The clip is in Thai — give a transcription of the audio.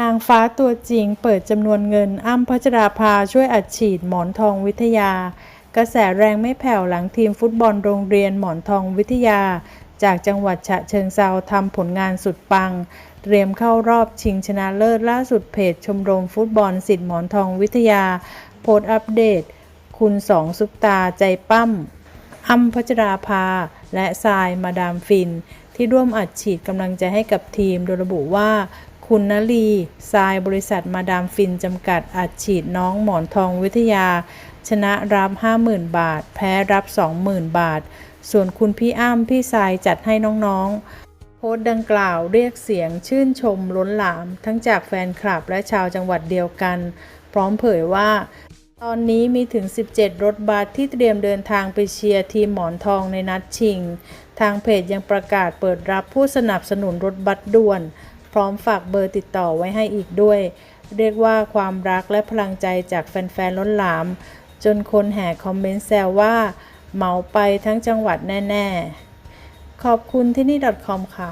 นางฟ้าตัวจริงเปิดจำนวนเงินอ้ำพัชราภาช่วยอัดฉีดหมอนทองวิทยา กระแสแรงไม่แผ่วหลังทีมฟุตบอลโรงเรียนหมอนทองวิทยา จากจังหวัดฉะเชิงเซาทำผลงานสุดปัง เตรียมเข้ารอบชิงชนะเลิศล่าสุดเพจชมรมฟุตบอลสิทธิ์หมอนทองวิทยา โพสต์อัปเดต คุณสองซุปตาใจปั้มอ้ำพัชราภา และทรายมาดามฟินที่ร่วมอัดฉีดกำลังใจให้กับทีมโดยระบุว่า คุณนลีทรายบริษัทมาดามฟินจำกัดอัดฉีดน้องหมอนทองวิทยา ชนะรับ 50,000 บาท แพ้รับ 20,000 บาท ส่วนคุณพี่อ้ำพี่ทรายจัดให้น้องๆ โพสต์ดังกล่าวเรียกเสียงชื่นชมล้นหลาม ทั้งจากแฟนคลับและชาวจังหวัดเดียวกัน พร้อมเผยว่า ตอนนี้มีถึง 17 รถบัสที่เตรียมเดินทางไปเชียร์ทีมหมอนทองในนัดชิง ทางเพจยังประกาศเปิดรับผู้สนับสนุนรถบัสด่วน ร้อมฝากเบอร์ติดต่อไว้ให้อีกด้วย เรียกว่าความรักและพลังใจจากแฟนๆล้นหลาม จนคนแห่คอมเมนต์แซวว่า เหมาไปทั้งจังหวัดแน่ ๆ ขอบคุณที่นี่ .com ค่ะ